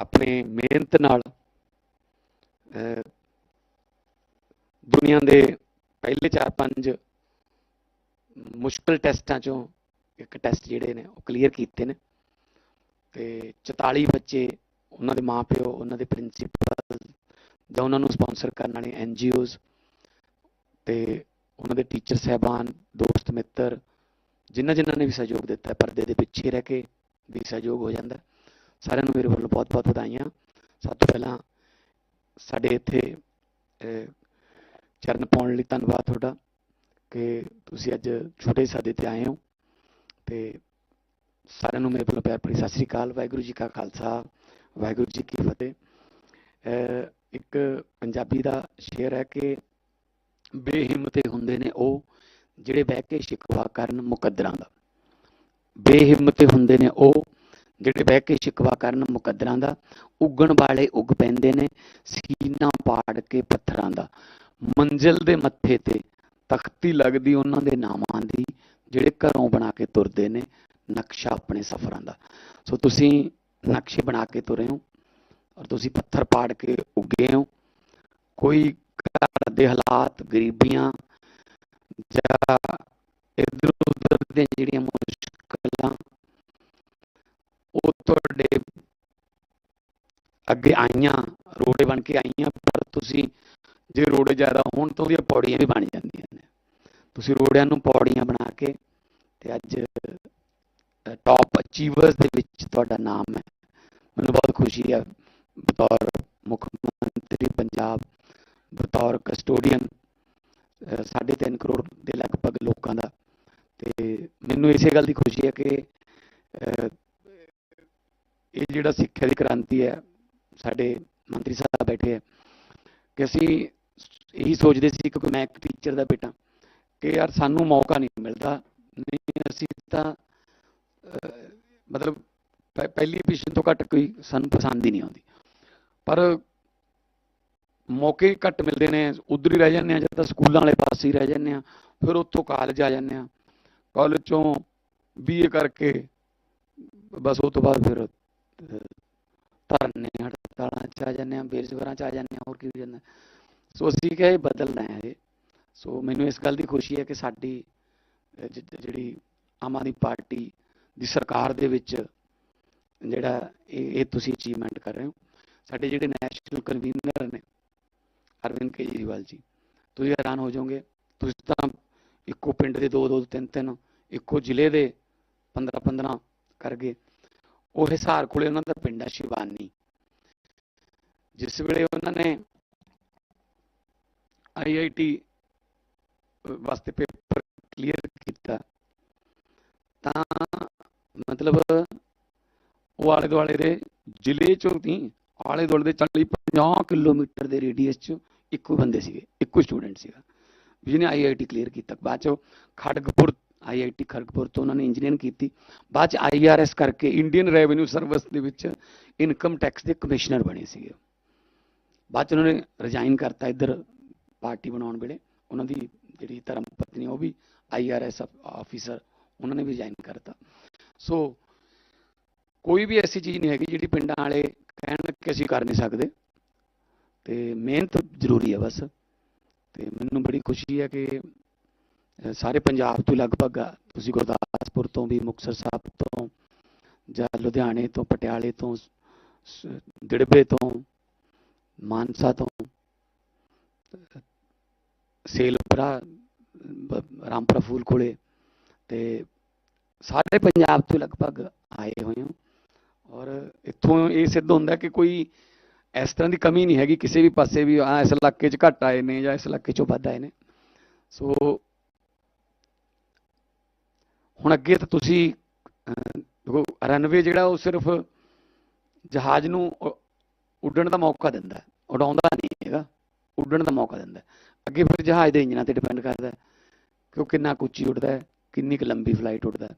ਆਪਣੇ ਮਿਹਨਤ ਨਾਲ ਦੁਨੀਆ ਦੇ ਪਹਿਲੇ 4-5 ਮੁਸ਼ਕਲ ਟੈਸਟਾਂ ਚੋਂ ਇੱਕ ਟੈਸਟ ਜਿਹੜੇ ਨੇ ਉਹ ਕਲੀਅਰ ਕੀਤੇ ਨੇ। ਤੇ 44 ਬੱਚੇ ਉਹਨਾਂ ਦੇ ਮਾਪਿਓ, ਉਹਨਾਂ ਦੇ ਪ੍ਰਿੰਸੀਪਲ ਜਾਂ ਉਹਨਾਂ ਨੂੰ ਸਪਾਂਸਰ ਕਰਨ ਵਾਲੇ ਐਨਜੀਓਜ਼ ਤੇ ਉਹਨਾਂ ਦੇ ਟੀਚਰ ਸਹਿਬਾਨ, ਦੋਸਤ, ਮਿੱਤਰ ਜਿਨ੍ਹਾਂ ਜਿਨ੍ਹਾਂ ਨੇ ਵੀ ਸਹਿਯੋਗ ਦਿੱਤਾ, ਪਰਦੇ ਦੇ ਪਿੱਛੇ ਰਹਿ ਕੇ ਵੀ ਸਹਿਯੋਗ ਹੋ ਜਾਂਦਾ। ਸਾਰਿਆਂ ਨੂੰ ਮੇਰੇ ਵੱਲੋਂ ਬਹੁਤ-ਬਹੁਤ ਵਧਾਈਆਂ। ਸਭ ਤੋਂ ਪਹਿਲਾਂ ਸਾਡੇ ਇੱਥੇ ਚਰਨ ਪਾਉਣ ਲਈ ਧੰਨਵਾਦ ਤੁਹਾਡਾ ਕਿ ਤੁਸੀਂ ਅੱਜ ਛੋਟੇ ਸਾਦੇ ਤੇ ਆਏ ਹੋ ਤੇ ਸਾਰਿਆਂ ਨੂੰ ਮੇਰੇ ਵੱਲੋਂ ਪਿਆਰ ਭਰੀ ਸਤਿ ਸ੍ਰੀ ਅਕਾਲ, ਵਾਹਿਗੁਰੂ ਜੀ ਕਾ ਖਾਲਸਾ, ਵਾਹਿਗੁਰੂ ਜੀ ਕੀ ਫਤਿਹ। ਇੱਕ ਪੰਜਾਬੀ ਦਾ ਸ਼ੇਰ ਹੈ ਕਿ ਬੇਹਿੰਮਤੇ ਹੁੰਦੇ ਨੇ ਉਹ ਜਿਹੜੇ ਬਹਿ ਕੇ ਸ਼ਿਕਵਾ ਕਰਨ ਮੁਕੱਦਰਾਂ ਦਾ। ਬੇਹਿੰਮਤੇ ਹੁੰਦੇ ਨੇ ਉਹ ਜਿਹੜੇ ਬਹਿ ਕੇ ਸ਼ਿਕਵਾ ਕਰਨ ਮੁਕੱਦਰਾਂ ਦਾ, ਉੱਗਣ ਵਾਲੇ ਉੱਗ ਪੈਂਦੇ ਨੇ, ਸੀਨਾ ਪਾੜ ਕੇ ਪੱਥਰਾਂ ਦਾ। ਮੰਜ਼ਿਲ ਦੇ ਮੱਥੇ ਤੇ ਤਖਤੀ ਲੱਗਦੀ ਉਹਨਾਂ ਦੇ ਨਾਮਾਂ ਦੀ, ਜਿਹੜੇ ਘਰੋਂ ਬਣਾ ਕੇ ਤੁਰਦੇ ਨੇ, ਨਕਸ਼ਾ ਆਪਣੇ ਸਫ਼ਰਾਂ ਦਾ। ਸੋ ਤੁਸੀਂ ਨਕਸ਼ੇ ਬਣਾ ਕੇ ਤੁਰੇ ਹੋ ਔਰ ਤੁਸੀਂ ਪੱਥਰ ਪਾੜ ਕੇ ਉੱਗੇ ਹੋ। ਕੋਈ ਘਰ ਦੇ ਹਾਲਾਤ ਗਰੀਬੀਆਂ ਜਾਂ ਇਧਰ ਉਧਰ ਦੀਆਂ ਜਿਹੜੀਆਂ ਮੁਸ਼ਕਲਾਂ ਉਹ ਤੁਹਾਡੇ ਅੱਗੇ ਆਈਆਂ, ਰੋੜੇ ਬਣ ਕੇ ਆਈਆਂ, ਪਰ ਤੁਸੀਂ ਜੇ ਰੋੜੇ ਜ਼ਿਆਦਾ ਹੋਣ ਤਾਂ ਉਹਦੀਆਂ ਪੌੜੀਆਂ ਵੀ ਬਣ ਜਾਂਦੀਆਂ ਨੇ। ਤੁਸੀਂ ਰੋੜਿਆਂ ਨੂੰ ਪੌੜੀਆਂ ਬਣਾ ਕੇ ਤੇ ਅੱਜ ਟੌਪ ਅਚੀਵਰਸ ਦੇ ਵਿੱਚ ਤੁਹਾਡਾ ਨਾਮ ਹੈ। ਮੈਨੂੰ ਬਹੁਤ ਖੁਸ਼ੀ ਹੈ। ਬਤੌਰ ਮੁੱਖ ਮੰਤਰੀ ਪੰਜਾਬ, ਬਤੌਰ ਕਸਟੋਡੀਅਨ ਸਾਢੇ ਤਿੰਨ ਕਰੋੜ ਦੇ ਲਗਭਗ ਲੋਕਾਂ ਦਾ। ਤੇ ਮੈਨੂੰ ਇਸੇ ਗੱਲ ਦੀ ਖੁਸ਼ੀ ਹੈ ਕਿ ਇਹ ਜਿਹੜਾ ਸਿੱਖਿਆ ਦੀ ਕ੍ਰਾਂਤੀ ਹੈ, ਸਾਡੇ ਮੰਤਰੀ ਸਾਹਿਬ ਬੈਠੇ ਹੈ ਕਿ ਅਸੀਂ ਇਹੀ ਸੋਚਦੇ ਸੀ ਕਿ ਮੈਂ ਇੱਕ ਟੀਚਰ ਦਾ ਬੇਟਾ, ਕਿ ਯਾਰ ਸਾਨੂੰ ਮੌਕਾ ਨਹੀਂ ਮਿਲਦਾ, ਨਹੀਂ ਅਸੀਂ ਤਾਂ ਮਤਲਬ ਪਹਿ- ਪਹਿਲੀ ਪੋਜੀਸ਼ਨ ਤੋਂ ਘੱਟ ਕੋਈ ਸਾਨੂੰ ਪਸੰਦ ਹੀ ਨਹੀਂ ਆਉਂਦੀ। ਪਰ ਮੌਕੇ ਘੱਟ ਮਿਲਦੇ ਨੇ, ਉਧਰ ਹੀ ਰਹਿ ਜਾਂਦੇ ਆ, ਜਾਂ ਤਾਂ ਸਕੂਲਾਂ ਵਾਲੇ ਪਾਸੇ ਹੀ ਰਹਿ ਜਾਂਦੇ ਆ, ਫਿਰ ਉੱਥੋਂ ਕਾਲਜ ਆ ਜਾਂਦੇ ਆ। ਕਾਲਜ ਚੋਂ ਬੀਏ ਕਰਕੇ, ਬਸ ਉਹ ਤੋਂ ਬਾਅਦ ਫਿਰ ਧਰਨੇ ਹੜਤਾਲਾਂ ਚ ਆ ਜਾਂਦੇ ਆ ਬੇਰੁਜ਼ਗਾਰਾਂ ਚ ਆ ਜਾਂਦੇ ਆ ਹੋਰ ਕੀ ਹੋ ਜਾਂਦਾ। ਸੋ ਅਸੀਂ ਕਿਹਾ ਇਹ ਬਦਲਣਾ ਹੈ ਇਹ। ਸੋ ਮੈਨੂੰ ਇਸ ਗੱਲ ਦੀ ਖੁਸ਼ੀ ਹੈ ਕਿ ਸਾਡੀ ਜਿਹੜੀ ਆਮ ਆਦਮੀ ਪਾਰਟੀ ਦੀ ਸਰਕਾਰ ਦੇ ਵਿੱਚ ਜਿਹੜਾ ਇਹ ਇਹ ਤੁਸੀਂ ਅਚੀਵਮੈਂਟ ਕਰ ਰਹੇ ਹੋ, ਸਾਡੇ ਜਿਹੜੇ ਨੈਸ਼ਨਲ ਕਨਵੀਨਰ ਨੇ, ਅਰਵਿੰਦ ਕੇਜਰੀਵਾਲ ਜੀ, ਤੁਸੀਂ ਹੈਰਾਨ ਹੋ ਜਾਓਗੇ, ਤੁਸੀਂ ਤਾਂ ਇੱਕੋ ਪਿੰਡ ਦੇ ਦੋ ਦੋ ਤਿੰਨ ਤਿੰਨ ਇੱਕੋ ਜ਼ਿਲ੍ਹੇ ਦੇ 15 15 ਕਰ ਗਏ। ਉਹ ਹਿਸਾਰ ਕੋਲੇ ਉਹਨਾਂ ਦਾ ਪਿੰਡ ਆ ਸ਼ਿਵਾਨੀ। ਜਿਸ ਵੇਲੇ ਉਹਨਾਂ ਨੇ ਆਈਆਈਟੀ ਵਾਸਤੇ ਪੇਪਰ ਕਲੀਅਰ ਕੀਤਾ, ਤਾਂ ਮਤਲਬ ਉਹ ਆਲੇ ਦੁਆਲੇ ਦੇ ਜ਼ਿਲ੍ਹੇ ਚੋਂ ਤੀ ਆਲੇ ਦੁਆਲੇ ਦੇ 40 50 ਕਿਲੋਮੀਟਰ ਦੇ ਰੇਡੀਅਸ ਚ ਇੱਕੋ ਬੰਦੇ ਸੀਗੇ, ਇੱਕੋ ਸਟੂਡੈਂਟ ਸੀਗਾ, ਜਿਹਨੇ ਆਈਆਈਟੀ ਕਲੀਅਰ ਕੀਤਾ। ਬਾਅਦ ਚ ਖੜਗਪੁਰ ਆਈਆਈਟੀ ਖੜਗਪੁਰ ਤੋਂ ਉਹਨਾਂ ਨੇ ਇੰਜੀਨੀਅਰਿੰਗ ਕੀਤੀ। ਬਾਅਦ ਚ ਆਈਆਰਐਸ ਕਰਕੇ ਇੰਡੀਅਨ ਰੈਵਨਿਊ ਸਰਵਿਸ ਦੇ ਵਿੱਚ ਇਨਕਮ ਟੈਕਸ ਦੇ ਕਮਿਸ਼ਨਰ ਬਣੇ ਸੀਗੇ। ਬਾਅਦ ਚ ਉਹਨਾਂ ਨੇ ਰਿਜ਼ਾਈਨ ਕਰਤਾ ਇੱਧਰ ਪਾਰਟੀ ਬਣਾਉਣ ਵੇਲੇ। ਉਹਨਾਂ ਦੀ ਜਿਹੜੀ ਧਰਮ ਪਤਨੀ ਉਹ ਵੀ ਆਈਆਰਐਸ ਆਫੀਸਰ ਉਹਨਾਂ ਨੇ ਵੀ ਰਿਜ਼ਾਈਨ ਕਰਤਾ। ਸੋ ਕੋਈ ਵੀ ਐਸੀ ਚੀਜ਼ ਨਹੀਂ ਹੈਗੀ ਜਿਹੜੀ ਪਿੰਡਾਂ ਵਾਲੇ ਕਹਿਣ ਕਿ ਅਸੀਂ ਕਰ ਨਹੀਂ ਸਕਦੇ। ਤੇ ਮਿਹਨਤ ਜ਼ਰੂਰੀ ਹੈ ਬਸ। ਤੇ ਮੈਨੂੰ ਬੜੀ ਖੁਸ਼ੀ ਹੈ ਕਿ ਸਾਰੇ ਪੰਜਾਬ ਤੋਂ ਲਗਭਗ ਤੁਸੀਂ ਗੁਰਦਾਸਪੁਰ ਤੋਂ ਵੀ ਮੁਕਤਸਰ ਸਾਹਿਬ ਤੋਂ ਜਾਂ ਲੁਧਿਆਣੇ ਤੋਂ ਪਟਿਆਲੇ ਤੋਂ ਸ- ਦਿੜਬੇ ਤੋਂ ਮਾਨਸਾ ਤੋਂ ਅਹ, ਸੇਲਪੁਰਾ ਰਾਮਪੁਰਾ ਫੂਲ ਕੋਲੇ ਤੇ ਸਾਰੇ ਪੰਜਾਬ ਤੋਂ ਲਗਭਗ ਆਏ ਹੋਏ ਹੋ। ਔਰ ਇੱਥੋਂ ਇਹ ਸਿੱਧ ਹੁੰਦਾ ਕਿ ਕੋਈ ਇਸ ਤਰ੍ਹਾਂ ਦੀ ਕਮੀ ਨਹੀਂ ਹੈਗੀ ਕਿਸੇ ਵੀ ਪਾਸੇ ਵੀ ਆ ਇਸ ਇਲਾਕੇ 'ਚ ਘੱਟ ਆਏ ਨੇ ਜਾਂ ਇਸ ਇਲਾਕੇ 'ਚੋਂ ਵੱਧ ਆਏ ਨੇ। ਸੋ ਹੁਣ ਅੱਗੇ ਤਾਂ ਤੁਸੀਂ ਦੇਖੋ, ਰਨਵੇ ਜਿਹੜਾ ਉਹ ਸਿਰਫ ਜਹਾਜ਼ ਨੂੰ ਉੱਡਣ ਦਾ ਮੌਕਾ ਦਿੰਦਾ ਉਡਾਉਂਦਾ ਨਹੀਂ ਹੈਗਾ, ਉੱਡਣ ਦਾ ਮੌਕਾ ਦਿੰਦਾ ਅੱਗੇ ਫਿਰ ਜਹਾਜ਼ ਦੇ ਇੰਜਨਾਂ ਤੇ ਡਿਪੈਂਡ ਕਰਦਾ ਕਿ ਉਹ ਕਿੰਨਾ ਕੁ ਉੱਚੀ ਉੱਡਦਾ ਹੈ, ਕਿੰਨੀ ਕੁ ਲੰਬੀ ਫਲਾਈਟ ਉੱਡਦਾ ਹੈ।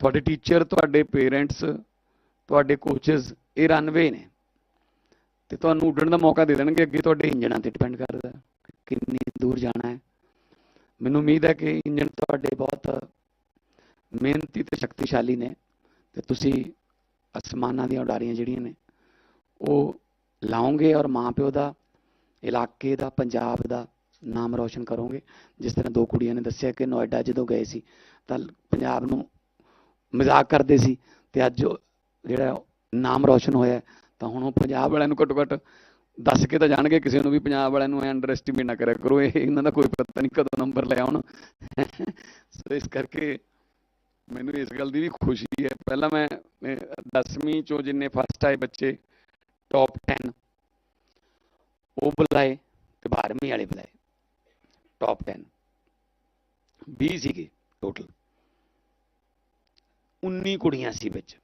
ਤੁਹਾਡੇ ਟੀਚਰ ਤੁਹਾਡੇ ਪੇਰੈਂਟਸ ਤੁਹਾਡੇ ਕੋਚਸ ਇਹ ਰਨਵੇ ਨੇ ਤੇ ਤੁਹਾਨੂੰ ਉੱਡਣ ਦਾ ਮੌਕਾ ਦੇ ਦੇਣਗੇ, ਅੱਗੇ ਤੁਹਾਡੇ ਇੰਜਣਾਂ ਤੇ ਡਿਪੈਂਡ ਕਰਦਾ ਕਿੰਨੀ ਦੂਰ ਜਾਣਾ ਹੈ। ਮੈਨੂੰ ਉਮੀਦ ਹੈ ਕਿ ਇੰਜਣ ਤੁਹਾਡੇ ਬਹੁਤ ਮਿਹਨਤੀ ਤੇ ਸ਼ਕਤੀਸ਼ਾਲੀ ਨੇ ਤੇ ਤੁਸੀਂ ਅਸਮਾਨਾਂ ਦੀਆਂ ਉਡਾਰੀਆਂ ਜਿਹੜੀਆਂ ਨੇ, ਉਹ ਲਾਓਗੇ ਔਰ ਮਾਂ ਪਿਓ ਦਾ, ਇਲਾਕੇ ਦਾ, ਪੰਜਾਬ ਦਾ ਨਾਮ ਰੌਸ਼ਨ ਕਰੋਗੇ। ਜਿਸ ਤਰ੍ਹਾਂ ਦੋ ਕੁੜੀਆਂ ਨੇ ਦੱਸਿਆ ਕਿ ਨੋਇਡਾ ਜਦੋਂ ਗਏ ਸੀ, ਤਾਂ ਪੰਜਾਬ ਨੂੰ ਮਜ਼ਾਕ ਕਰਦੇ ਸੀ ਤੇ ਅੱਜ ਜਿਹੜਾ ਨਾਮ ਰੌਸ਼ਨ ਹੋਇਆ ਤਾਂ ਹੁਣ ਉਹ ਪੰਜਾਬ ਵਾਲਿਆਂ ਨੂੰ ਘੱਟੋ ਘੱਟ ਦੱਸ ਕੇ ਤਾਂ ਜਾਣਗੇ, ਕਿਸੇ ਨੂੰ ਵੀ ਪੰਜਾਬ ਵਾਲਿਆਂ ਨੂੰ ਅੰਡਰ ਐਸਟੀਮੇਟ ਨਾ ਕਰਿਆ ਕਰੋ। ਇਹ ਇਹਨਾਂ ਦਾ ਕੋਈ ਪਤਾ ਨਹੀਂ ਕਦੋਂ ਨੰਬਰ ਲੈ ਆਉਣ। ਸੋ ਇਸ ਕਰਕੇ ਮੈਨੂੰ ਇਸ ਗੱਲ ਦੀ ਵੀ ਖੁਸ਼ੀ ਹੈ। ਪਹਿਲਾਂ ਮੈਂ 10ਵੀਂ ਚੋਂ ਜਿੰਨੇ ਫਸਟ ਆਏ ਬੱਚੇ ਟੌਪ 10 ਉਹ ਬੁਲਾਏ ਤੇ 12ਵੀਂ ਵਾਲੇ ਬੁਲਾਏ। ਟੌਪ 10 20 ਸੀਗੇ ਟੋਟਲ 19 ਕੁੜੀਆਂ ਸੀ ਵਿੱਚ।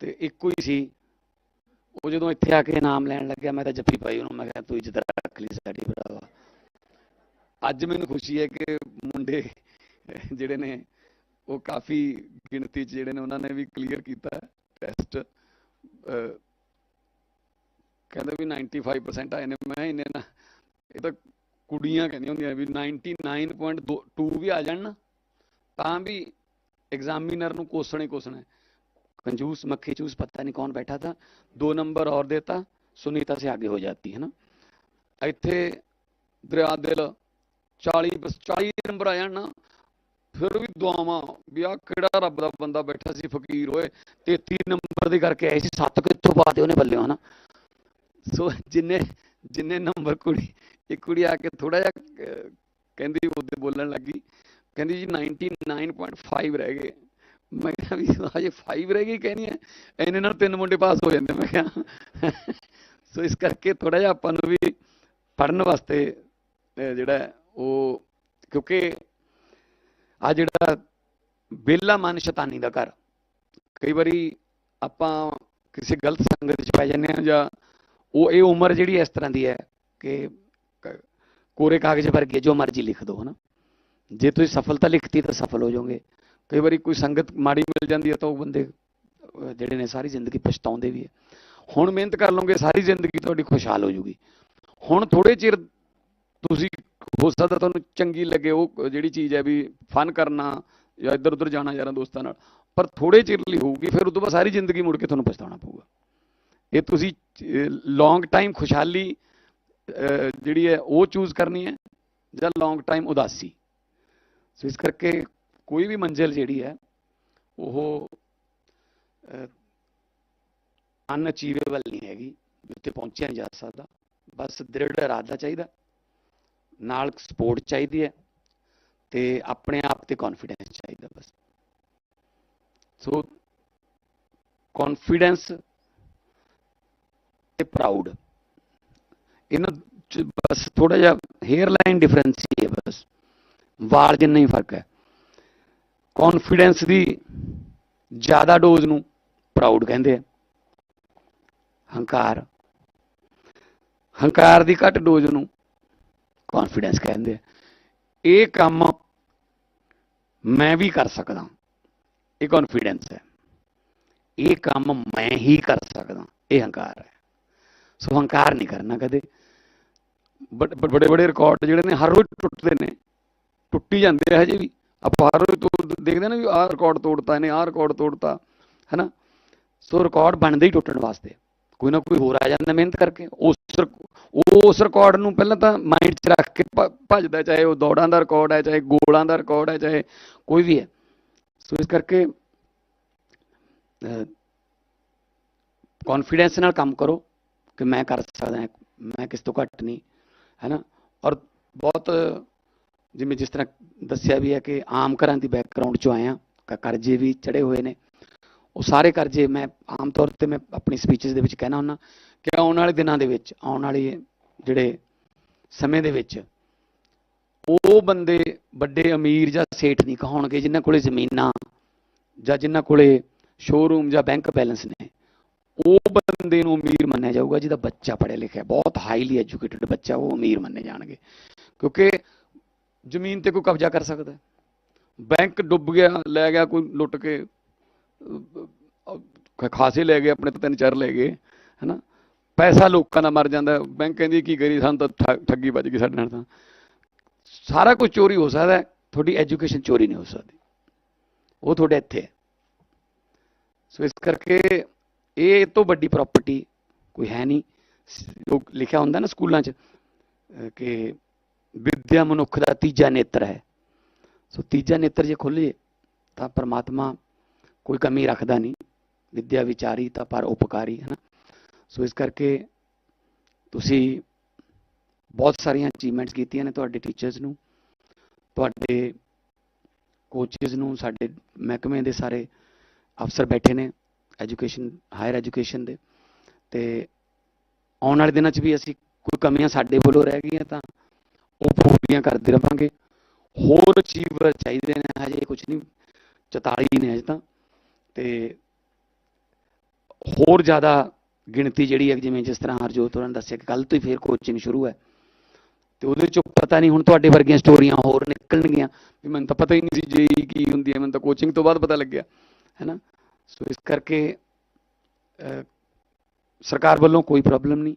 ਤੇ ਇੱਕੋ ਹੀ ਸੀ। ਉਹ ਜਦੋਂ ਇੱਥੇ ਆ ਕੇ ਨਾਮ ਲੈਣ ਲੱਗਿਆ, ਮੈਂ ਤਾਂ ਜੱਫੀ ਪਾਈ ਉਹਨੂੰ। ਮੈਂ ਕਿਹਾ, ਤੂੰ ਇੱਜ਼ਤ ਰੱਖ ਲਈ ਸਾਡੀ ਭਰਾਵਾ। ਅੱਜ ਮੈਨੂੰ ਖੁਸ਼ੀ ਹੈ ਕਿ ਮੁੰਡੇ ਜਿਹੜੇ ਨੇ ਉਹ ਕਾਫੀ ਗਿਣਤੀ 'ਚ ਜਿਹੜੇ ਨੇ ਉਹਨਾਂ ਨੇ ਵੀ ਕਲੀਅਰ ਕੀਤਾ ਟੈਸਟ ਕਹਿੰਦੇ ਵੀ 95% ਆਏ ਨੇ ਮੈਂ ਇੰਨੇ ਨਾ ਇਹ ਤਾਂ ਕੁੜੀਆਂ ਕਹਿੰਦੀਆਂ ਹੁੰਦੀਆਂ ਵੀ 99.2 ਵੀ ਆ ਜਾਣ ਨਾ ਤਾਂ ਵੀ एग्जामिनर ਨੂੰ ਕੋਸਣੇ ਕੋਸਣਾ कंजूस मक्खी चूस पता नहीं कौन बैठा था दो नंबर और देता सुनीता से आगे हो जाती है ना ਇੱਥੇ ਦਰਿਆ ਦਿਲ 40 ਬਸ 40 ਨੰਬਰ ਆ ਜਾਣ ਨਾ ਫਿਰ ਵੀ ਦੁਆਵਾਂ ਵੀ ਆ ਕਿਹੜਾ ਰੱਬ ਦਾ ਬੰਦਾ ਬੈਠਾ ਸੀ ਫਕੀਰ ਹੋਏ 33 ਨੰਬਰ ਦੇ ਕਰਕੇ ਆਏ ਸੀ ਸੱਤ ਕਿੱਥੋਂ ਪਾਤੇ ਉਹਨੇ ਬੱਲਿਓ ਹਨਾ। ਸੋ ਜਿੰਨੇ ਜਿੰਨੇ ਨੰਬਰ ਕੁੜੀ ਇੱਕ ਕੁੜੀ ਆ ਕੇ ਥੋੜਾ ਜਿਹਾ ਅਹ, ਕਹਿੰਦੀ ਉਹਦੇ ਬੋਲਣ ਲੱਗੀ ਕਹਿੰਦੀ ਜੀ 99.5 ਰਹਿ ਗਏ। ਮੈਂ ਕਿਹਾ ਵੀ ਹਜੇ 5 ਰਹਿ ਗਈ ਕਹਿੰਦੀ ਹੈ ਇਹਨੇ ਨਾਲ ਤਿੰਨ ਮੁੰਡੇ ਪਾਸ ਹੋ ਜਾਂਦੇ ਮੈਂ ਕਿਹਾ। ਸੋ ਇਸ ਕਰਕੇ ਥੋੜਾ ਜਿਹਾ ਆਪਾਂ ਨੂੰ ਵੀ ਪੜਨ ਵਾਸਤੇ ਜਿਹੜਾ ਉਹ ਕਿਉਂਕਿ ਆ ਜਿਹੜਾ ਬੇਲਾ ਮਨ ਸ਼ੈਤਾਨੀ ਦਾ ਘਰ। ਕਈ ਵਾਰੀ ਆਪਾਂ ਕਿਸੇ ਗਲਤ ਸੰਗਤ ਵਿੱਚ ਪੈ ਜਾਂਦੇ ਹਾਂ ਜਾਂ ਉਹ, ਇਹ ਉਮਰ ਜਿਹੜੀ ਇਸ ਤਰ੍ਹਾਂ ਦੀ ਹੈ ਕਿ ਕੋਰੇ ਕਾਗਜ਼ ਵਰਗੀ ਜੋ ਮਰਜ਼ੀ ਲਿਖ ਦਿਓ ਹਨਾ। ਜੇ ਤੁਸੀਂ ਸਫਲਤਾ ਲਿਖਤੀ ਤਾਂ ਸਫਲ ਹੋ ਜਾਓਗੇ। ਕਈ ਵਾਰੀ ਕੋਈ ਸੰਗਤ ਮਾੜੀ ਮਿਲ ਜਾਂਦੀ ਹੈ ਤਾਂ ਉਹ ਬੰਦੇ ਜਿਹੜੇ ਨੇ ਸਾਰੀ ਜ਼ਿੰਦਗੀ ਪਛਤਾਉਂਦੇ ਵੀ ਹੈ। ਹੁਣ ਮਿਹਨਤ ਕਰ ਲਓਗੇ, ਸਾਰੀ ਜ਼ਿੰਦਗੀ ਤੁਹਾਡੀ ਖੁਸ਼ਹਾਲ ਹੋ ਜੂਗੀ। ਹੁਣ ਥੋੜੇ ਚਿਰ ਤੁਸੀਂ ਹੋ ਸਕਦਾ ਤੁਹਾਨੂੰ ਚੰਗੀ ਲੱਗੇ, ਉਹ ਜਿਹੜੀ ਚੀਜ਼ ਹੈ ਵੀ ਫਨ ਕਰਨਾ ਜਾਂ ਇੱਧਰ ਉੱਧਰ ਜਾਣਾ ਯਾਰਾਂ ਦੋਸਤਾਂ ਨਾਲ, ਪਰ ਥੋੜੇ ਚਿਰ ਲਈ ਹੋਊਗੀ, ਫਿਰ ਉਸ ਤੋਂ ਬਾਅਦ ਸਾਰੀ ਜ਼ਿੰਦਗੀ ਮੁੜ ਕੇ ਤੁਹਾਨੂੰ ਪਛਤਾਉਣਾ ਪਊਗਾ। ਇਹ ਤੁਸੀਂ ਲੌਂਗ ਟਾਈਮ ਖੁਸ਼ਹਾਲੀ ਜਿਹੜੀ ਹੈ, ਉਹ ਚੂਜ਼ ਕਰਨੀ ਹੈ ਜਾਂ ਲੌਂਗ ਟਾਈਮ ਉਦਾਸੀ। ਸੋ ਇਸ ਕਰਕੇ ਕੋਈ ਵੀ ਮੰਜ਼ਿਲ ਜਿਹੜੀ ਹੈ, ਉਹ ਅਨਅਚੀਵੇਬਲ ਨਹੀਂ ਹੈਗੀ, ਵੀ ਉੱਤੇ ਪਹੁੰਚਿਆ ਨਹੀਂ ਜਾ ਸਕਦਾ। ਬਸ ਦ੍ਰਿੜ ਇਰਾਦਾ ਚਾਹੀਦਾ। ਨਾਲ ਸਪੋਰਟ ਚਾਹੀਦੀ ਹੈ ਤੇ ਆਪਣੇ ਆਪ ਤੇ ਕੌਨਫੀਡੈਂਸ ਚਾਹੀਦਾ ਬਸ। ਸੋ ਕੌਨਫੀਡੈਂਸ ਤੇ ਪ੍ਰਾਊਡ ਇਹਨਾਂ 'ਚ ਬਸ ਥੋੜਾ ਜਿਹਾ ਹੇਅਰ ਲਾਈਨ ਡਿਫਰੈਂਸ ਹੀ ਹੈ ਬਸ। ਵਾਲ ਜਿੰਨਾ ਹੀ ਫ਼ਰਕ ਹੈ। ਕੌਨਫੀਡੈਂਸ ਦੀ ਜ਼ਿਆਦਾ ਡੋਜ਼ ਨੂੰ ਪ੍ਰਾਊਡ ਕਹਿੰਦੇ ਆ। ਹੰਕਾਰ। ਹੰਕਾਰ ਦੀ ਘੱਟ ਡੋਜ਼ ਨੂੰ ਕੌਨਫੀਡੈਂਸ ਕਹਿੰਦੇ ਆ। ਇਹ ਕੰਮ ਮੈਂ ਵੀ ਕਰ ਸਕਦਾ। ਇਹ ਕੌਨਫੀਡੈਂਸ ਹੈ। ਇਹ ਕੰਮ ਮੈਂ ਹੀ ਕਰ ਸਕਦਾ। ਇਹ ਹੰਕਾਰ ਹੈ। ਸੋ ਹੰਕਾਰ ਨਹੀਂ ਕਰਨਾ ਕਦੇ। ਬੜੇ ਬੜੇ ਰਿਕਾਰਡ ਜਿਹੜੇ ਨੇ, ਹਰ ਰੋਜ਼ ਟੁੱਟਦੇ ਨੇ। ਟੁੱਟੀ ਜਾਂਦੇ ਆ ਹਜੇ ਵੀ। ਆਪਾਂ ਹਰ ਰੋਜ਼ ਤੋੜ ਦੇਖਦੇ ਨਾ ਵੀ ਆਹ ਰਿਕਾਰਡ ਤੋੜਤਾ ਇਹਨੇ, ਆਹ ਰਿਕਾਰਡ ਤੋੜਤਾ, ਹੈਨਾ? ਸੋ ਰਿਕਾਰਡ ਬਣਦੇ ਹੀ ਟੁੱਟਣ ਵਾਸਤੇ। ਕੋਈ ਨਾ ਕੋਈ ਹੋਰ ਆ ਜਾਂਦਾ ਮਿਹਨਤ ਕਰਕੇ। ਉਸ ਰਿਕ- ਉਸ ਰਿਕਾਰਡ ਨੂੰ ਪਹਿਲਾਂ ਤਾਂ ਮਾਈਂਡ 'ਚ ਰੱਖ ਕੇ ਭ- ਭੱਜਦਾ ਚਾਹੇ ਉਹ ਦੌੜਾਂ ਦਾ ਰਿਕਾਰਡ ਹੈ, ਚਾਹੇ ਗੋਲਾਂ ਦਾ ਰਿਕਾਰਡ ਹੈ, ਚਾਹੇ ਕੋਈ ਵੀ ਹੈ। ਸੋ ਇਸ ਕਰਕੇ ਕੌਨਫੀਡੈਂਸ ਨਾਲ ਕੰਮ ਕਰੋ ਕਿ ਮੈਂ ਕਰ ਸਕਦਾ ਮੈਂ ਕਿਸ ਤੋਂ ਘੱਟ ਨਹੀਂ, ਹੈ ਨਾ? ਔਰ ਬਹੁਤ, ਜਿਵੇਂ ਜਿਸ ਤਰ੍ਹਾਂ ਦੱਸਿਆ ਵੀ ਹੈ ਕਿ ਆਮ ਘਰਾਂ ਦੀ ਬੈਕਗ੍ਰਾਉਂਡ ਚੋਂ ਆਇਆ ਕ- ਕਰਜ਼ੇ ਵੀ ਚੜੇ ਹੋਏ ਨੇ। ਉਹ ਸਾਰੇ ਕਰਜ਼ੇ ਮੈਂ ਆਮ ਤੌਰ ਤੇ ਮੈਂ ਆਪਣੀ ਸਪੀਚਸ ਦੇ ਵਿੱਚ ਕਹਿਣਾ ਹੁੰਦਾ, ਕਿ ਆਉਣ ਵਾਲੇ ਦਿਨਾਂ ਦੇ ਵਿੱਚ, ਆਉਣ ਵਾਲੇ ਜਿਹੜੇ ਸਮੇਂ ਦੇ ਵਿੱਚ, ਉਹ ਬੰਦੇ ਵੱਡੇ ਅਮੀਰ ਜਾਂ ਸੇਠ ਨਹੀਂ ਕਹਾਉਣਗੇ, ਜਿਨ੍ਹਾਂ ਕੋਲੇ ਜ਼ਮੀਨਾਂ ਜਾਂ ਜਿਨ੍ਹਾਂ ਕੋਲੇ ਸ਼ੋਰੂਮ ਜਾਂ ਬੈਂਕ ਬੈਲੈਂਸ ਨੇ, ਉਹ ਬੰਦੇ ਨੂੰ ਅਮੀਰ ਮੰਨਿਆ ਜਾਊਗਾ, ਜਿਹਦਾ ਬੱਚਾ ਪੜ੍ਹਿਆ ਲਿਖਿਆ ਬਹੁਤ ਹਾਈਲੀ ਐਜੂਕੇਟਡ ਬੱਚਾ, ਉਹ ਅਮੀਰ ਮੰਨੇ ਜਾਣਗੇ। ਕਿਉਂਕਿ ਜ਼ਮੀਨ ਤੇ ਕੋਈ ਕਬਜ਼ਾ ਕਰ ਸਕਦਾ ਬੈਂਕ ਡੁੱਬ ਗਿਆ, ਲੈ ਗਿਆ, ਕੋਈ ਲੁੱਟ ਕੇ ਖਾਸੇ ਲੈ ਗਏ, ਆਪਣੇ ਤੋਂ ਤਿੰਨ ਚਾਰ ਲੈ ਗਏ, ਹੈਨਾ? ਪੈਸਾ ਲੋਕਾਂ ਦਾ ਮਰ ਜਾਂਦਾ, ਬੈਂਕ ਕਹਿੰਦੀ ਕੀ ਕਰੀ ਸਾਨੂੰ ਤਾਂ ਠ- ਠੱਗੀ ਵੱਜ ਗਈ ਸਾਡੇ ਨਾਲ ਤਾਂ। ਸਾਰਾ ਕੁਝ ਚੋਰੀ ਹੋ ਸਕਦਾ ਤੁਹਾਡੀ ਐਜੂਕੇਸ਼ਨ ਚੋਰੀ ਨਹੀਂ ਹੋ ਸਕਦੀ। ਉਹ ਤੁਹਾਡੇ ਇੱਥੇ ਹੈ। ਸੋ ਇਸ ਕਰਕੇ ਇਹ ਤੋਂ ਵੱਡੀ ਪ੍ਰਾਪਰਟੀ ਕੋਈ ਹੈ ਨਹੀਂ। ਸ- ਲਿਖਿਆ ਹੁੰਦਾ ਨਾ ਸਕੂਲਾਂ 'ਚ ਕਿ ਵਿਦਿਆ ਮਨੁੱਖ ਦਾ ਤੀਜਾ ਨੇਤਰ ਹੈ। ਸੋ ਤੀਜਾ ਨੇਤਰ ਜੇ ਖੁੱਲ੍ਹ ਤਾਂ ਪਰਮਾਤਮਾ ਕੋਈ ਕਮੀ ਰੱਖਦਾ ਨਹੀਂ, ਵਿਦਿਆ ਵਿਚਾਰੀ ਤਾਂ ਪਰ ਉਪਕਾਰੀ ਹੈ ਨਾ। ਸੋ ਇਸ ਕਰਕੇ ਤੁਸੀਂ ਬਹੁਤ ਸਾਰੀਆਂ ਅਚੀਵਮੈਂਟਸ ਕੀਤੀਆਂ ਨੇ ਤੁਹਾਡੇ ਟੀਚਰਸ ਨੂੰ, ਤੁਹਾਡੇ ਕੋਚਸ ਨੂੰ, ਸਾਡੇ ਮਹਿਕਮੇ ਦੇ ਸਾਰੇ ਅਫਸਰ ਬੈਠੇ ਨੇ ਐਜੂਕੇਸ਼ਨ ਹਾਇਰ ਐਜੂਕੇਸ਼ਨ ਦੇ। ਤੇ ਆਉਣ ਵਾਲੇ ਦਿਨਾਂ 'ਚ ਵੀ ਅਸੀਂ ਕੋਈ ਕਮੀਆਂ ਸਾਡੇ ਵੱਲੋਂ ਰਹਿ ਗਈਆਂ ਤਾਂ ਉਹ ਪੂਰੀਆਂ ਕਰਦੇ ਰਵਾਂਗੇ। ਹੋਰ ਅਚੀਵਰ ਚਾਹੀਦੇ ਨੇ, ਹਜੇ ਕੁਝ ਨਹੀਂ 44 ਨੇ ਅਜੇ ਤਾਂ। ਤੇ ਹੋਰ ਜ਼ਿਆਦਾ ਗਿਣਤੀ ਜਿਹੜੀ ਹੈ ਜਿਵੇਂ ਜਿਸ ਤਰ੍ਹਾਂ ਹਰਜੋਤ ਹੋਰਾਂ ਨੇ ਦੱਸਿਆ ਕਿ ਕੱਲ ਤੋਂ ਹੀ ਫੇਰ ਕੋਚਿੰਗ ਸ਼ੁਰੂ ਹੈ। ਤੇ ਉਹਦੇ ਚੋਂ ਪਤਾ ਨਹੀਂ ਹੁਣ ਤੁਹਾਡੇ ਵਰਗੀਆਂ ਸਟੋਰੀਆਂ ਹੋਰ ਨਿਕਲਣਗੀਆਂ। ਵੀ ਮੈਨੂੰ ਤਾਂ ਪਤਾ ਹੀ ਨਹੀਂ ਸੀ ਜੇਈ ਕੀ ਹੁੰਦੀ ਹੈ, ਮੈਨੂੰ ਤਾਂ ਕੋਚਿੰਗ ਤੋਂ ਬਾਅਦ ਪਤਾ ਲੱਗਿਆ ਹੈਨਾ ਸੋ ਇਸ ਕਰਕੇ ਸਰਕਾਰ ਵੱਲੋਂ ਕੋਈ ਪ੍ਰੋਬਲਮ ਨਹੀਂ।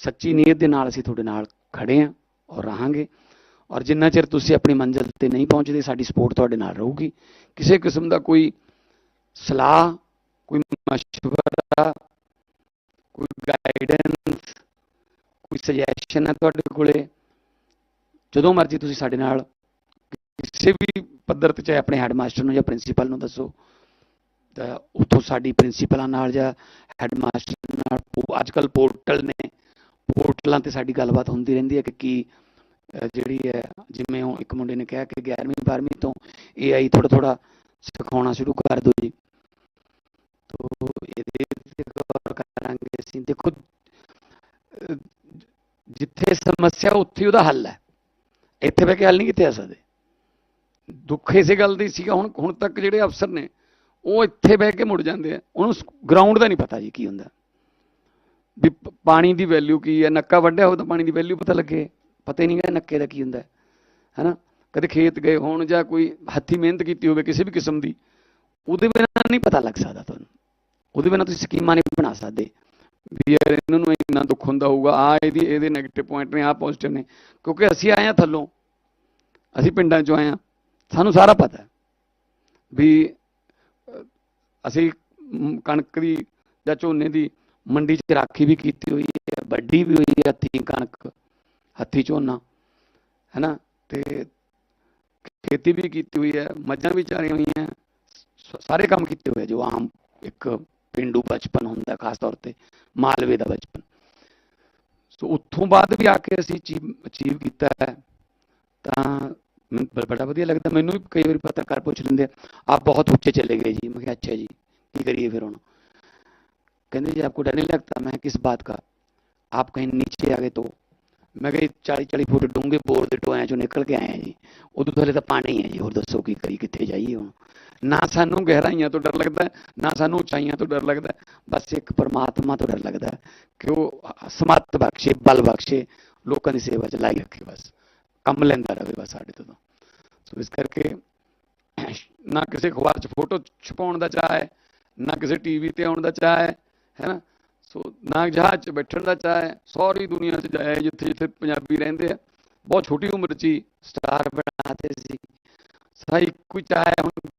ਸੱਚੀ ਨੀਅਤ ਦੇ ਨਾਲ ਅਸੀਂ ਤੁਹਾਡੇ ਨਾਲ ਖੜੇ ਹਾਂ ਔਰ ਰਹਾਂਗੇ। ਔਰ ਜਿੰਨਾ ਚਿਰ ਤੁਸੀਂ ਆਪਣੀ ਮੰਜ਼ਿਲ ਤੇ ਨਹੀਂ ਪਹੁੰਚਦੇ, ਸਾਡੀ ਸਪੋਰਟ ਤੁਹਾਡੇ ਨਾਲ ਰਹੂਗੀ। ਕਿਸੇ ਕਿਸਮ ਦਾ ਕੋਈ ਸਲਾਹ, ਕੋਈ ਮਸ਼ਵਰਾ, ਕੋਈ ਗਾਈਡੈਂਸ ਕੋਈ ਸੁਜੈਸ਼ਨ ਹੈ ਤੁਹਾਡੇ ਕੋਲੇ? ਜਦੋਂ ਮਰਜ਼ੀ ਤੁਸੀਂ ਸਾਡੇ ਨਾਲ ਕਿਸੇ ਵੀ ਪੱਧਰ ਤੇ, ਚਾਹੇ ਆਪਣੇ ਹੈਡਮਾਸਟਰ ਨੂੰ ਜਾਂ ਪ੍ਰਿੰਸੀਪਲ ਨੂੰ ਦੱਸੋ, ਤਾਂ ਉੱਥੋਂ ਸਾਡੀ ਪ੍ਰਿੰਸੀਪਲਾਂ ਨਾਲ ਜਾਂ ਹੈਡਮਾਸਟਰ ਨਾਲ ਅੱਜ ਕੱਲ ਪੋਰਟਲ ਨੇ। ਪੋਰਟਲਾਂ ਤੇ ਸਾਡੀ ਗੱਲਬਾਤ ਹੁੰਦੀ ਰਹਿੰਦੀ ਹੈ ਕਿ ਕੀ ਜਿਹੜੀ ਹੈ, ਜਿਵੇਂ ਉਹ ਇੱਕ ਮੁੰਡੇ ਨੇ ਕਿਹਾ ਕਿ 11ਵੀਂ 12ਵੀਂ ਤੋਂ AI ਥੋੜਾ ਥੋੜਾ ਸਿਖਾਉਣਾ ਸ਼ੁਰੂ ਕਰ ਦਿਓ ਜੀ। ਤੋ ਇਹਦੇ ਤੇ ਗੌਰ ਕਰਾਂਗੇ ਅਸੀਂ। ਦੇਖੋ ਜਿੱਥੇ ਸਮੱਸਿਆ, ਉੱਥੇ ਉਹਦਾ ਹੱਲ ਹੈ। ਇੱਥੇ ਬਹਿ ਕੇ ਹੱਲ ਨਹੀਂ ਕਿਤੇ ਆ ਸਕਦੇ। ਦੁੱਖ ਇਸੇ ਗੱਲ ਦੀ ਸੀਗਾ। ਹੁਣ ਹੁਣ ਤੱਕ ਜਿਹੜੇ ਅਫਸਰ ਨੇ, ਉਹ ਇੱਥੇ ਬਹਿ ਕੇ ਮੁੜ ਜਾਂਦੇ ਆ। ਉਹਨੂੰ ਗਰਾਊਂਡ ਦਾ ਨਹੀਂ ਪਤਾ ਜੀ ਕੀ ਹੁੰਦਾ। ਵੀ ਪਾਣੀ ਦੀ ਵੈਲਿਊ ਕੀ ਹੈ? ਨੱਕਾ ਵੱਢਿਆ ਹੋਵੇ ਤਾਂ ਪਾਣੀ ਦੀ ਵੈਲਿਊ ਪਤਾ ਲੱਗੇ। ਪਤਾ ਹੀ ਨਹੀਂ ਹੈ ਨੱਕੇ ਦਾ ਕੀ ਹੁੰਦਾ। ਹੈ ਹੈਨਾ? ਕਦੇ ਖੇਤ ਗਏ ਹੋਣ ਜਾਂ ਕੋਈ ਹੱਥੀ ਮਿਹਨਤ ਕੀਤੀ ਹੋਵੇ ਕਿਸੇ ਵੀ ਕਿਸਮ ਦੀ, ਉਹਦੇ ਬਿਨਾਂ ਨਹੀਂ ਪਤਾ ਲੱਗ ਸਕਦਾ ਤੁਹਾਨੂੰ। ਉਹਦੇ ਬਿਨਾਂ ਤੁਸੀਂ ਸਕੀਮਾਂ ਨਹੀਂ ਬਣਾ ਸਕਦੇ। ਵੀ ਯਾਰ ਇਹਨਾਂ ਨੂੰ ਇੰਨਾ ਦੁੱਖ ਹੁੰਦਾ ਹੋਊਗਾ, ਆ ਇਹਦੀ, ਇਹਦੇ 네ਗੇਟਿਵ ਪੁਆਇੰਟ ਨੇ ਆ ਪੋਜ਼ਿਟਿਵ ਨੇ। ਕਿਉਂਕਿ ਅਸੀਂ ਆਏ ਆ ਥੱਲੋਂ। ਅਸੀਂ ਪਿੰਡਾਂ ਚੋਂ ਆਏ ਆ ਸਾਨੂੰ ਸਾਰਾ ਪਤਾ ਵੀ ਅਸੀਂ ਕਣਕ ਦੀ ਜਾਂ ਝੋਨੇ ਦੀ ਮੰਡੀ 'ਚ ਰਾਖੀ ਵੀ ਕੀਤੀ ਹੋਈ ਹੈ ਵੱਡੀ ਵੀ ਹੋਈ ਹੈ ਹੱਥੀਂ ਕਣਕ, ਹੱਥੀ ਝੋਨਾ। ਹੈਨਾ? ਤੇ ਖੇਤੀ ਵੀ ਕੀਤੀ ਹੋਈ ਹੈ ਮੱਝਾਂ ਵੀ ਚਾਰੀਆਂ ਹੋਈਆਂ ਸ- ਸਾਰੇ ਕੰਮ ਕੀਤੇ ਹੋਏ ਆ ਜੋ ਆਮ ਇੱਕ ਪਿੰਡੂ ਬਚਪਨ ਹੁੰਦਾ ਖਾਸ ਤੌਰ ਤੇ ਮਾਲਵੇ ਦਾ ਬਚਪਨ ਸੋ ਉੱਥੋਂ ਬਾਅਦ ਵੀ ਆ ਕੇ ਅਸੀਂ ਅਚੀਵ ਕੀਤਾ ਹੈ ਤਾਂ ਮੈਨੂੰ ਬ- ਬੜਾ ਵਧੀਆ ਲੱਗਦਾ ਮੈਨੂੰ ਵੀ ਕਈ ਵਾਰੀ ਪੱਤਰਕਾਰ ਪੁੱਛ ਲੈਂਦੇ ਆ ਆਪ ਬਹੁਤ ਉੱਚੇ ਚਲੇ ਗਏ जी मैं कहा अच्छा जी ਕੀ करिए फिर ਹੁਣ कहते जी आपको डर नहीं लगता मैं किस बात का आप कहीं नीचे आ गए तो ਮੈਂ ਕਿਹਾ 40 40 ਫੁੱਟ ਡੂੰਘੇ ਬੋਰ ਦੇ ਟੋਇਆਂ ਚੋਂ ਨਿਕਲ ਕੇ ਆਏ ਆ ਜੀ। ਉਦੋਂ ਥੱਲੇ ਤਾਂ ਪਾਣੀ ਹੈ ਜੀ, ਹੋਰ ਦੱਸੋ ਕੀ ਕਰੀ ਕਿੱਥੇ ਜਾਈਏ ਹੁਣ? ਨਾ ਸਾਨੂੰ ਗਹਿਰਾਈਆਂ ਤੋਂ ਡਰ ਲੱਗਦਾ, ਨਾ ਸਾਨੂੰ ਉਚਾਈਆਂ ਤੋਂ ਡਰ ਲੱਗਦਾ, ਬਸ ਇੱਕ ਪਰਮਾਤਮਾ ਤੋਂ ਡਰ ਲੱਗਦਾ, ਕਿ ਉਹ ਸਮੱਤ ਬਖਸ਼ੇ, ਬਲ ਬਖਸ਼ੇ, ਲੋਕਾਂ ਦੀ ਸੇਵਾ ਚ ਲਾਈ ਰੱਖੇ ਬਸ, ਕੰਮ ਲੈਂਦਾ ਰਹੇ ਬਸ ਸਾਡੇ ਤੋਂ ਸੋ ਇਸ ਕਰਕੇ ਨਾ ਕਿਸੇ ਅਖਬਾਰ 'ਚ ਫੋਟੋ ਛਪਾਉਣ ਦਾ ਚਾਹ ਹੈ, ਨਾ ਕਿਸੇ ਟੀਵੀ ਤੇ ਆਉਣ ਦਾ ਚਾਹ ਹੈ ਹੈਨਾ ਸੋ ਨਾਗ ਜਹਾਜ਼ 'ਚ ਬੈਠਣ ਦਾ ਚਾਹ ਹੈ ਸਾਰੀ ਦੁਨੀਆ 'ਚ ਜਾਇਆ ਜਿੱਥੇ ਜਿੱਥੇ ਪੰਜਾਬੀ ਰਹਿੰਦੇ ਆ। ਬਹੁਤ ਛੋਟੀ ਉਮਰ 'ਚ ਹੀ ਸਟਾਰ ਬਣਾਤੇ ਸੀ। ਸਾ ਇੱਕੋ ਹੀ ਚਾਹ ਹੈ ਹੁਣ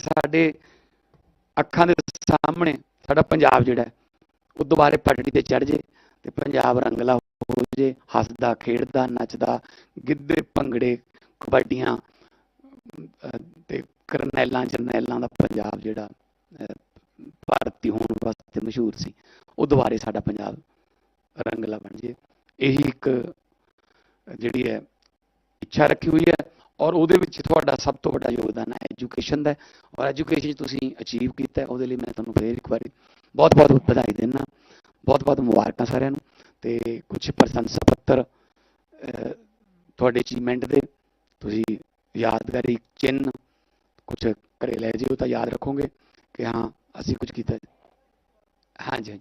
ਸਾਡੇ ਅੱਖਾਂ ਦੇ ਸਾਹਮਣੇ ਸਾਡਾ ਪੰਜਾਬ ਜਿਹੜਾ ਉਹ ਦੁਬਾਰੇ ਪਟੜੀ ਤੇ ਚੜ ਜੇ ਤੇ ਪੰਜਾਬ ਰੰਗਲਾ ਹੋ ਜੇ ਹੱਸਦਾ ਖੇਡਦਾ ਨੱਚਦਾ ਗਿੱਧੇ ਭੰਗੜੇ ਕਬੱਡੀਆਂ ਤੇ ਕਰਨੈਲਾਂ ਜਰਨੈਲਾਂ ਦਾ ਪੰਜਾਬ ਜਿਹੜਾ ਅਹ, ਭਾਰਤੀ ਹੋਣ ਵਾਸਤੇ ਮਸ਼ਹੂਰ ਸੀ। ਉਹ ਦੁਬਾਰੇ ਸਾਡਾ ਪੰਜਾਬ ਰੰਗਲਾ ਬਣ ਜੇ ਇਹੀ ਇੱਕ ਜਿਹੜੀ ਹੈ ਇੱਛਾ ਰੱਖੀ ਹੋਈ ਹੈ ਔਰ ਉਹਦੇ ਵਿੱਚ ਤੁਹਾਡਾ ਸਭ ਤੋਂ ਵੱਡਾ ਯੋਗਦਾਨ ਹੈ ਐਜੂਕੇਸ਼ਨ ਦਾ। ਔਰ ਐਜੂਕੇਸ਼ਨ ਤੁਸੀਂ ਅਚੀਵ ਕੀਤਾ ਉਹਦੇ ਲਈ ਮੈਂ ਤੁਹਾਨੂੰ ਫੇਰ ਇੱਕ ਵਾਰੀ ਬਹੁਤ ਬਹੁਤ ਵਧਾਈ ਦਿੰਦਾ। ਬਹੁਤ ਬਹੁਤ ਮੁਬਾਰਕਾਂ ਸਾਰਿਆਂ ਨੂੰ ਤੇ ਕੁਝ ਪ੍ਰਸ਼ੰਸਾ ਪੱਤਰ ਤੁਹਾਡੇ ਅਚੀਵਮੈਂਟ ਦੇ ਤੁਸੀਂ ਯਾਦਗਾਰੀ ਚਿੰਨ੍ਹ ਕੁਝ ਘਰੇ ਲੈ ਜਿਓ ਤਾਂ ਯਾਦ ਰੱਖੋਗੇ ਕਿ ਹਾਂ, ਅਸੀਂ ਕੁਝ ਕੀਤਾ। ਹਾਂਜੀ ਹਾਂਜੀ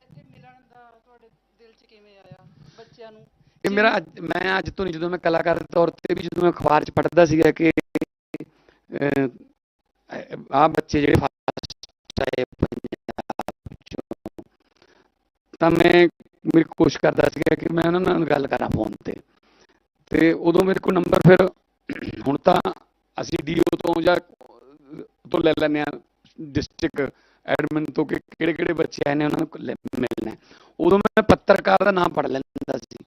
ਇੱਥੇ ਮਿਲਣ ਦਾ ਤੁਹਾਡੇ ਦਿਲ 'ਚ ਕਿਵੇਂ ਆਇਆ ਬੱਚਿਆਂ ਨੂੰ। ਇਹ ਮੇਰਾ ਮੈਂ ਅੱਜ ਤੋਂ ਨਹੀਂ, ਜਦੋਂ ਮੈਂ ਕਲਾਕਾਰ ਦੇ ਤੌਰ ਤੇ ਵੀ ਜਦੋਂ ਮੈਂ ਅਖਬਾਰ 'ਚ ਪੜ੍ਹਦਾ ਸੀਗਾ ਕਿ ਆ ਬੱਚੇ ਜਿਹੜੇ ਫਸਟ ਆਏ ਪੰਜਾਬ ਚੋਂ, ਤਾਂ ਮੈਂ ਮੇਰੀ ਕੋਸ਼ਿਸ਼ ਕਰਦਾ ਸੀਗਾ ਕਿ ਮੈਂ ਉਹਨਾਂ ਨਾਲ ਗੱਲ ਕਰਾਂ ਫੋਨ ਤੇ। ਤੇ ਉਦੋਂ ਮੇਰੇ ਕੋਲ ਨੰਬਰ ਫਿਰ, ਹੁਣ ਤਾਂ ਅਸੀਂ ਡੀਓ ਤੋਂ ਜਾਂ ਤੋਂ ਲੈ ਲੈਂਦੇ ਆ ਡਿਸਟ੍ਰਿਕਟ ਐਡਮਿਨ ਤੋਂ ਕਿ ਕਿਹੜੇ ਕਿਹੜੇ ਬੱਚੇ ਆਏ ਨੇ, ਉਹਨਾਂ ਨੂੰ ਮਿਲਣਾ। ਉਦੋਂ ਮੈਂ ਪੱਤਰਕਾਰ ਦਾ ਨਾਮ ਪੜ ਲੈਂਦਾ ਸੀ।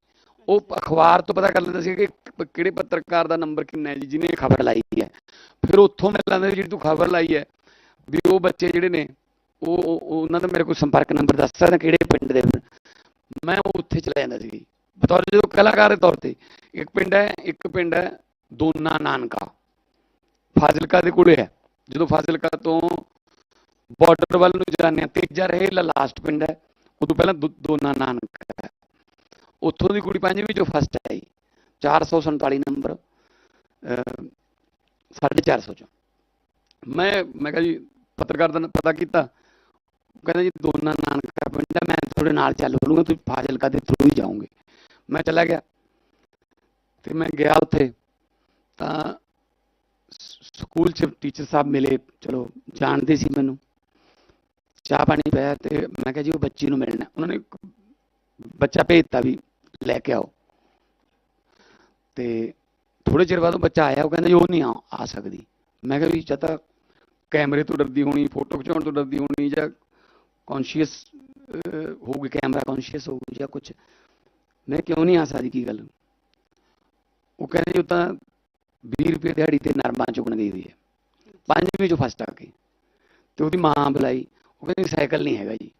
ਉਹ ਅਖਬਾਰ ਤੋਂ ਪਤਾ ਕਰ ਲੈਂਦਾ ਸੀ ਕਿ ਕਿਹੜੇ ਪੱਤਰਕਾਰ ਦਾ ਨੰਬਰ ਕਿੰਨਾ ਹੈ ਜੀ, ਜਿਹਨੇ ਖਬਰ ਲਾਈ ਹੈ। ਫਿਰ ਉੱਥੋਂ ਮੈਂ ਲੈਂਦਾ ਸੀ ਜਿਹੜੀ ਤੂੰ ਖਬਰ ਲਾਈ ਹੈ, ਵੀ ਉਹ ਬੱਚੇ ਜਿਹੜੇ ਨੇ, ਉਹ ਉਹਨਾਂ ਦਾ ਮੇਰੇ ਕੋਲ ਸੰਪਰਕ ਨੰਬਰ ਦੱਸ ਸਕਦਾ ਕਿਹੜੇ ਪਿੰਡ ਦੇ ਮੈਂ ਉਹ ਉੱਥੇ ਚਲਾ ਜਾਂਦਾ ਸੀ। ਬਤੌਰ ਜਦੋਂ ਕਲਾਕਾਰ ਦੇ ਤੌਰ ਤੇ ਇੱਕ ਪਿੰਡ ਹੈ, ਇੱਕ ਪਿੰਡ ਹੈ, ਦੋਨਾ ਨਾਨਕਾ। ਫਾਜ਼ਿਲਕਾ ਦੇ ਕੋਲੇ ਹੈ। ਜਦੋਂ ਫਾਜ਼ਿਲਕਾ ਤੋਂ ਬਾਰਡਰ ਵੱਲ ਨੂੰ ਜਾਂਦੇ ਆ ਤੇਜਾ ਰਹੇ ਲਾਸਟ ਪਿੰਡ ਹੈ। ਉਹ ਤੋਂ ਪਹਿਲਾਂ ਦੋ- ਦੋਨਾ ਨਾਨਕ ਹੈ। ਉੱਥੋਂ ਦੀ ਕੁੜੀ ਪੰਜਵੀਂ ਚੋਂ ਫਸਟ ਆਈ। 447 ਨੰਬਰ ਅਹ, ਸਾਢੇ 400 ਚੋਂ। ਮੈਂ ਮੈਂ ਕਿਹਾ ਜੀ ਪੱਤਰਕਾਰ ਦਾ ਪਤਾ ਕੀਤਾ। ਕਹਿੰਦਾ ਜੀ ਦੋਨਾ ਨਾਨਕਾ ਪਿੰਡ ਹੈ ਮੈਂ ਤੁਹਾਡੇ ਨਾਲ ਚੱਲ ਵੜੂੰਗਾ ਤੁਸੀਂ ਫਾਜ਼ਿਲਕਾ ਦੇ ਥਰੂ ਹੀ ਜਾਓਗੇ। ਮੈਂ ਚਲਾ ਗਿਆ। ਤੇ ਮੈਂ ਗਿਆ ਉੱਥੇ। ਤਾਂ ਸਕੂਲ ਚ ਟੀਚਰ ਸਾਹਿਬ ਮਿਲੇ। ਚਲੋ ਜਾਣਦੇ ਸੀ ਮੈਨੂੰ। ਚਾਹ ਪਾਣੀ ਪਿਆ ਤੇ ਮੈਂ ਕਿਹਾ ਜੀ ਉਹ ਬੱਚੀ ਨੂੰ ਮਿਲਣਾ। ਉਹਨਾਂ ਨੇ ਇੱਕ ਬੱਚਾ ਭੇਜਤਾ ਵੀ ਲੈ ਕੇ ਆਓ। ਤੇ ਥੋੜੇ ਚਿਰ ਬਾਅਦ ਉਹ ਬੱਚਾ ਆਇਆ, ਉਹ ਕਹਿੰਦਾ ਜੀ ਉਹ ਨਹੀਂ ਆ ਆ ਸਕਦੀ। ਮੈਂ ਕਿਹਾ ਵੀ ਜਾਂ ਤਾਂ ਕੈਮਰੇ ਤੋਂ ਡਰਦੀ ਹੋਣੀ, ਫੋਟੋ ਖਿਚਾਉਣ ਤੋਂ ਡਰਦੀ ਹੋਣੀ ਜਾਂ ਕੌਨਸ਼ੀਅਸ ਹੋਊਗੀ, ਕੈਮਰਾ ਕੌਨਸ਼ੀਅਸ ਹੋਊਗੀ ਜਾਂ ਕੁਝ ਮੈਂ ਕਿਉਂ ਨਹੀਂ ਆ ਸਕਦੀ ਕੀ ਗੱਲ? ਉਹ ਕਹਿੰਦੇ ਜੀ ਉਹ ਤਾਂ 20 ਰੁਪਏ ਦਿਹਾੜੀ ਤੇ ਨਰਮਾ ਚੁਗਣ ਗਈ ਹੋਈ ਹੈ। ਪੰਜਵੀਂ ਚੋਂ ਫਸਟ ਆ ਗਈ ਤੇ ਉਹਦੀ ਮਾਂ ਬੁਲਾਈ। ਉਹ ਕਹਿੰਦੀ ਸਾਈਕਲ ਨਹੀਂ ਹੈਗਾ ਜੀ।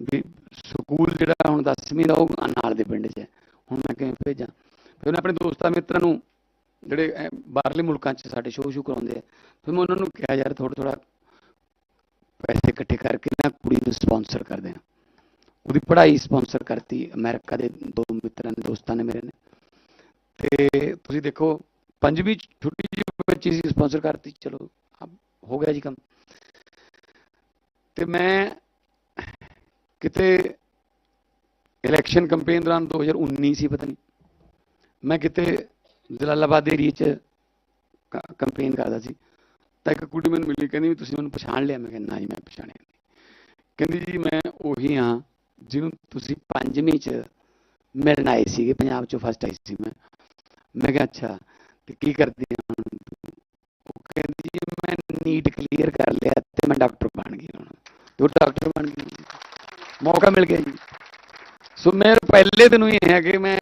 ਵੀ ਸਕੂਲ ਜਿਹੜਾ ਹੁਣ 10ਵੀਂ ਦਾ ਉਹ ਨਾਲ ਦੇ ਪਿੰਡ 'ਚ ਹੈ। ਹੁਣ ਮੈਂ ਕਿਵੇਂ ਭੇਜਾਂ? ਫਿਰ ਉਹਨੇ ਆਪਣੇ ਦੋਸਤਾਂ ਮਿੱਤਰਾਂ ਨੂੰ ਜਿਹੜੇ ਬਾਹਰਲੇ ਮੁਲਕਾਂ 'ਚ ਸਾਡੇ ਸ਼ੋਅ ਸ਼ੂ ਕਰਾਉਂਦੇ ਆ, ਫਿਰ ਮੈਂ ਉਹਨਾਂ ਨੂੰ ਕਿਹਾ, ਯਾਰ ਥੋੜਾ ਥੋੜਾ ਪੈਸੇ ਇਕੱਠੇ ਕਰਕੇ ਨਾ ਕੁੜੀ ਨੂੰ ਸਪਾਂਸਰ ਕਰ ਦੇਣਾ। ਉਹਦੀ ਪੜ੍ਹਾਈ ਸਪਾਂਸਰ ਕਰਤੀ ਅਮਰੀਕਾ ਦੇ ਦੋ ਮਿੱਤਰਾਂ ਨੇ ਦੋਸਤਾਂ ਨੇ ਮੇਰੇ ਨੇ। ਤੇ ਤੁਸੀਂ ਦੇਖੋ, ਪੰਜਵੀਂ ਛੁੱਟੀ ਜੀ ਬੱਚੀ ਸੀ ਸਪਾਂਸਰ ਕਰਤੀ। ਚਲੋ ਹੋ ਗਿਆ ਜੀ ਕੰਮ। ਤੇ ਮੈਂ ਕਿਤੇ ਇਲੈਕਸ਼ਨ ਕੈਂਪੇਨ ਦੌਰਾਨ 2019 ਸੀ, ਪਤਾ ਨਹੀਂ ਮੈਂ ਕਿਤੇ ਜਲਾਲਾਬਾਦ ਏਰੀਏ 'ਚ ਕੈਂਪੇਨ ਕਰਦਾ ਸੀ। ਤਾਂ ਇੱਕ ਕੁੜੀ ਮੈਨੂੰ ਮਿਲੀ, ਕਹਿੰਦੀ ਵੀ ਤੁਸੀਂ ਮੈਨੂੰ ਪਛਾਣ ਲਿਆ। ਮੈਂ ਕਿਹਾ ਨਾ ਜੀ ਮੈਂ ਪਛਾਣਿਆ ਨਹੀਂ। ਕਹਿੰਦੀ, ਜੀ, ਮੈਂ ਉਹੀ ਹਾਂ ਜਿਹਨੂੰ ਤੁਸੀਂ ਪੰਜਵੀਂ 'ਚ ਮਿਲਣ ਆਏ ਸੀਗੇ, ਪੰਜਾਬ 'ਚੋਂ ਫਸਟ ਆਈ ਸੀ ਮੈਂ। ਮੈਂ ਕਿਹਾ, ਅੱਛਾ, ਤੇ ਕੀ ਕਰਦੀ ਹਾਂ ਹੁਣ ਉਹ ਕਹਿੰਦੀ, ਜੀ, ਮੈਂ ਨੀਟ ਕਲੀਅਰ ਕਰ ਲਿਆ ਤੇ ਮੈਂ ਡਾਕਟਰ ਬਣ ਗਈ ਹੁਣ। ਤੇ ਉਹ ਡਾਕਟਰ ਬਣ ਗਈ ਮੌਕਾ ਮਿਲ ਗਿਆ ਜੀ। ਸੋ ਮੇਰੇ ਪਹਿਲੇ ਦਿਨੋਂ ਹੀ ਹੈ ਕਿ ਮੈਂ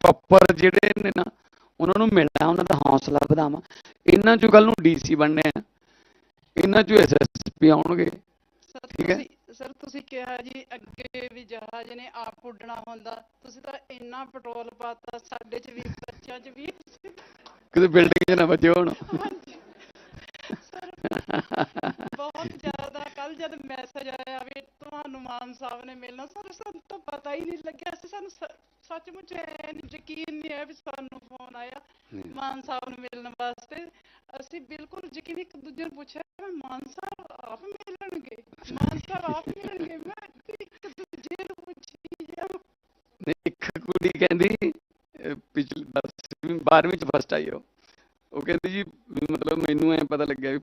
ਪ੍ਰੋਪਰ ਜਿਹੜੇ ਨੇ ਨਾ ਉਹਨਾਂ ਨੂੰ ਮਿਲਣਾ ਉਹਨਾਂ ਦਾ ਹੌਸਲਾ ਵਧਾਵਾਂ। ਇਹਨਾਂ ਚੋਂ ਕੱਲ ਨੂੰ ਡੀਸੀ ਬਣਨੇ ਆ। ਇਹਨਾਂ ਚੋਂ ਐਸਐਸਪੀ ਆਉਣਗੇ। ਠੀਕ ਹੈ। ਸਰ ਤੁਸੀਂ ਕਿਹਾ ਜੀ ਅੱਗੇ ਵੀ ਜਹਾਜ਼ ਨੇ ਆਪ ਉੱਡਣਾ ਹੁੰਦਾ। ਤੁਸੀਂ ਤਾਂ ਇੰਨਾ ਪੈਟਰੋਲ ਪਾਤਾ ਸਾਡੇ ਚ ਵੀ ਬੱਚਿਆਂ ਚ ਵੀ। ਕਿਤੇ ਬਿਲਡਿੰਗ 'ਚ ਨਾ ਵੱਜੇ ਹੋਣ ਹਾਂਜੀ ਸਰ ਬਹੁਤ ਜ਼ਿਆਦਾ ਕੱਲ ਜਦ ਮੈਸੇਜ ਆਇਆ ਵੀ ਮਾਨ ਸਾਹਿਬ ਨੇ ਮਿਲਣਾ ਸਰ ਸਾਨੂੰ ਤਾਂ ਪਤਾ ਹੀ ਨਹੀਂ ਲੱਗਿਆ ਸੀ ਸਾਨੂੰ ਸੱਚਮੁੱਚ ਯਕੀਨ ਨਹੀਂ ਹੈ ਵੀ ਸਾਨੂੰ ਫੋਨ ਆਇਆ ਮਾਨ ਸਾਹਿਬ ਨੂੰ ਮਿਲਣ ਵਾਸਤੇ। ਅਸੀਂ ਬਿਲਕੁਲ ਯਕੀਨ ਇੱਕ ਦੂਜੇ ਨੂੰ ਪੁੱਛਿਆ ਮਾਨ ਸਾਹਿਬ ਆਪ ਮਿਲਣਗੇ? ਮਾਨ ਸਾਹਿਬ ਆਪ ਮਿਲਣਗੇ? ਮੈਂ ਇੱਕ ਦੂਜੇ ਨੂੰ ਪੁੱਛੀ ਜਾ ਇੱਕ ਕੁੜੀ ਕਹਿੰਦੀ ਪਿਛਲੀ 10ਵੀਂ 12ਵੀਂ ਚ ਫਸਟ ਆਈ ਉਹ। ਉਹ ਕਹਿੰਦੀ ਜੀ ਮਤਲਬ ਮੈਨੂੰ ਐ ਪਤਾ ਲੱਗਿਆ ਵੀ